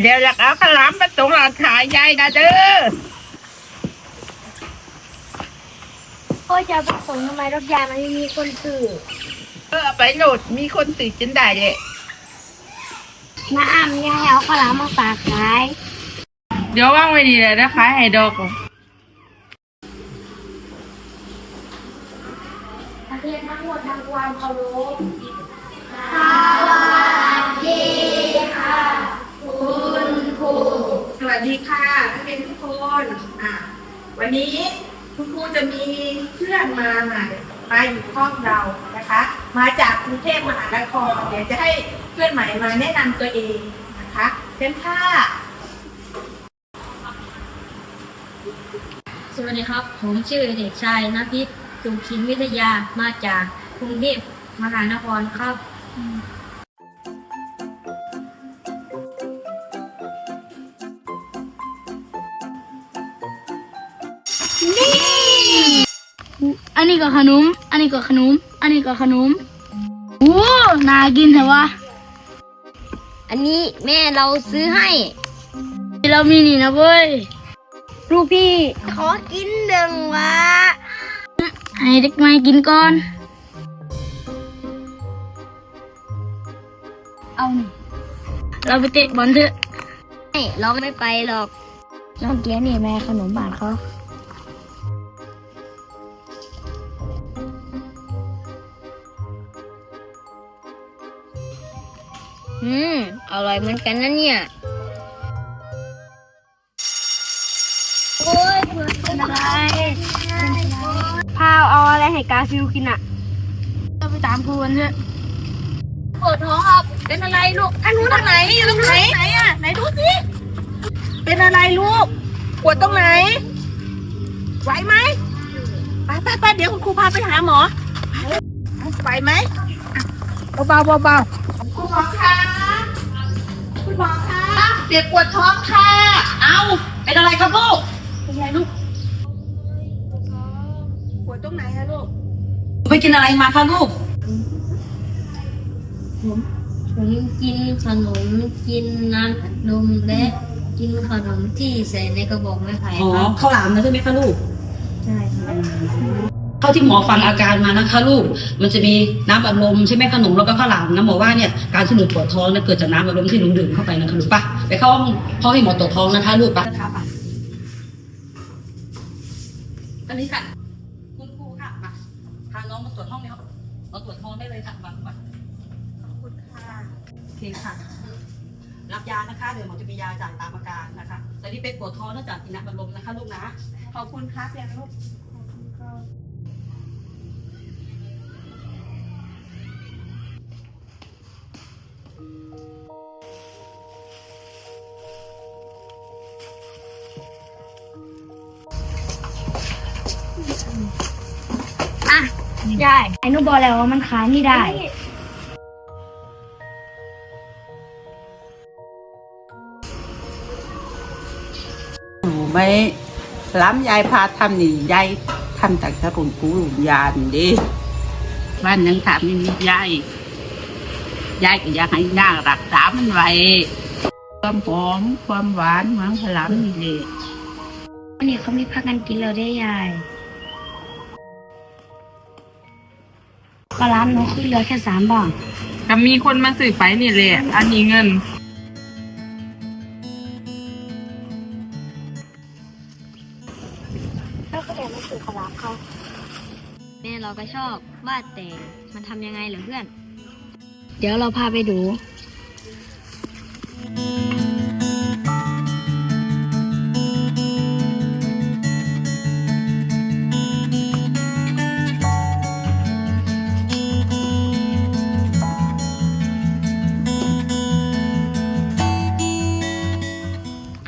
เดี๋ยวอยากเอาขาวหลามมาส่งหลานขายยายนะเด้อพ่อจะผสมทำไมรถยามันไม่มีคนสื่อเออเอาไปโหลดมีคนติดจนได้เลยน้าอ้ำยายเอาข้าวหลามมาฝากขาย เดี๋ยวว่างไว้ดีเลยนะคะให้ดอกประเทศทั้งหมดทั้งความเคาร สวัสดีค่ะนักเรียนทุกคนอะวันนี้คุณครูจะมีเพื่อนมาใหม่มาอยู่ห้องเรานะคะ มาจากกรุงเทพมหานครเดี๋ยวจะให้เพื่อนใหม่มาแนะนำตัวเองนะคะเชิญค่ะ สวัสดีครับ ผมชื่อเด็กชายนภิษจุมชินวิทยามาจากกรุงเทพมหานครครับ อันนี้ก็ขนม อันนี้ก็ขนม อันนี้ก็ขนมโอ้น่ากินเถอะวะอันนี้แม่เราซื้อให้ เรามีนี่นะเว้ย ลูกพี่ ขอกินหนึ่งวะ ให้เด็กใหม่กินก่อน เอานี่เราไปเตะบอลเถอะ ไม่ เราไม่ไปหรอกน้องเกียนี่แม่ขนมบาทเขา อืม อร่อยเหมือนกันนะเนี่ย โอ้ยเผื่อเป็นอะไรพาวเอาอะไรให้กาฟิวกินอะเราไปตามครูกันเถอะปวดท้องครับ เป็นอะไรลูกทางนู้นทางไหนอยู่ตรงไหนไหนอะ ไหนดูสิ เป็นอะไรลูก ปวดตรงไหน ไหวไหมไปไปไปเดี๋ยวคุณครูพาไปหาหมอไหวไหมอะเบาๆเบาๆคุณหมอคะคุณ หมอคะเด็กปวดท้องค่ะ เอาเป็นอะไรครับลูก เป็นไงลูก ปวดตรงไหนคะลูก ไปกินอะไรมาคะลูกผมกินขนมกินน้ำอัดลมและกินขนมที่ใส่ในกระบอกไม้ไผ่อ๋อครับข้าวหลามนะใช่ไหมคะลูก ใช่ครับ เท่าที่หมอฟังอาการมานะคะลูก มันจะมีน้ำอัดลมใช่ไหมขนมแล้วก็ข้าวหลามนะหมอว่าเนี่ยการที่หนูปวดท้องเนี่ยเกิดจากน้ำอัดลมที่หนูดื่มเข้าไปนะคะลูกปะไปเข้าห้องห้องให้หมอตรวจท้องนะคะลูกปะค่ะอันนี้ค่ะคุณครูค่ะมาพาน้องมาตรวจห้องในห้องมาตรวจท้องได้เลยค่ะมามาขอบคุณค่ะโอเคค่ะ รับยานะคะ เดี๋ยวหมอจะมียาจ่ายตามอาการนะคะแต่ที่เป็นปวดท้องเนื่องจากกินน้ำอัดลมนะคะลูกนะขอบคุณครับยังลูก ได้ไอ้นุบอกแล้วว่ามันขายไม่ได้ หนูไม่ล้ำยายพาทำนี่ยายทำจากสรุนกูหลุมยานดิบ้านยังถามยังมียาย ยายก็อยากให้นางรักษามันไว้ความหอมความหวานเหมือนขลามนี่เลยวันนี้เขามีพักกันกินแล้วได้ยายก็ร้านหนูคือเหลือแค่สามบาทก็มีคนมาสื่อไปนี่เลยอันนี้เงิน แล้วก็แอบมาซื้อขาวหลามเขาแม่เราก็ชอบวาดแต่มันทำยังไงเหรอเพื่อน เดี๋ยวเราพาไปดู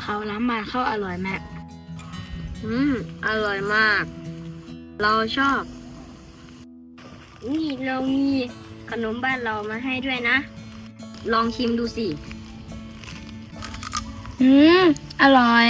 เขาล้ำมาเข้าอร่อยแม่อืม อร่อยมาก เราชอบ นี่เรามี ขนมบ้านเรามาให้ด้วยนะ ลองชิมดูสิ อืม อร่อย